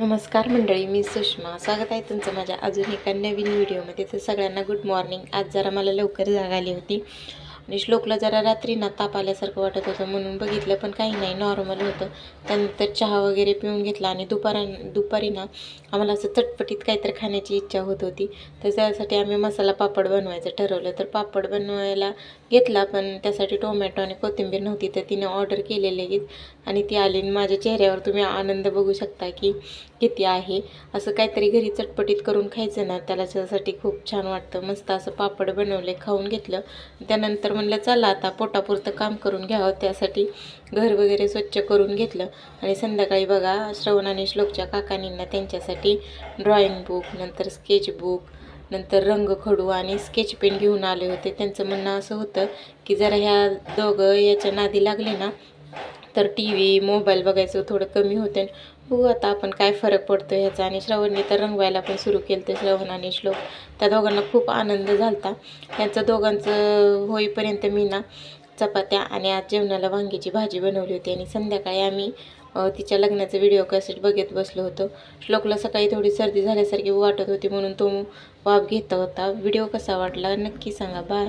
नमस्कार मंडळी मी सुषमा. स्वागत आहे तुमचं माझ्या अजून एका नवीन व्हिडिओमध्ये. तर सगळ्यांना गुड मॉर्निंग आज जरा मला लवकर जाग आली होती. आणि श्लोकला जरा रात्री ना ताप आल्यासारखं वाटत होतं म्हणून बघितलं पण काही नाही नॉर्मल होतं. त्यानंतर चहा वगैरे पिऊन घेतला आणि दुपारा दुपारी ना आम्हाला असं चटपटीत काहीतरी खाण्याची इच्छा होत होती. तर त्यासाठी आम्ही मसाला पापड बनवायचं ठरवलं. तर पापड बनवायला घेतला पण त्यासाठी टोमॅटो आणि कोथिंबीर नव्हती तर तिने ऑर्डर केलेली लगेच आणि ती आली आणि माझ्या चेहऱ्यावर तुम्ही आनंद बघू शकता की किती आहे. असं काहीतरी घरी चटपटीत करून खायचं ना त्याला त्याच्यासाठी खूप छान वाटतं. मस्त असं पापड बनवले खाऊन घेतलं. त्यानंतर म्हणलं चला आता पोटापुरतं काम करून घ्यावं. त्यासाठी घर वगैरे स्वच्छ करून घेतलं. आणि संध्याकाळी बघा श्रवण आणि श्लोकच्या काकानींना त्यांच्यासाठी ड्रॉइंग बुक नंतर स्केच बुक नंतर रंगखडू आणि स्केच पेन घेऊन आले होते. त्यांचं म्हणणं असं होतं की जरा ह्या दोघं याच्या नादी लागले ना तर टी व्ही मोबाईल बघायचं थोडं कमी होते. बघू आता आपण काय फरक पडतो ह्याचा. आणि श्रवणने तर रंगवायला पण सुरू केलं ते श्रवण आणि श्लोक. त्या दोघांना खूप आनंद झाला त्यांचं दोघांचं होईपर्यंत मी ना चपात्या आणि आज जेवणाला वांग्याची भाजी बनवली होती. आणि संध्याकाळी आम्ही तिच्या लग्नाचं व्हिडिओ कॅसेट बघत बसलो होतो. श्लोकला सकाळी थोडी सर्दी झाल्यासारखी वाटत होती म्हणून तो वाफ घेत होता. व्हिडिओ कसा वाटला नक्की सांगा. बाय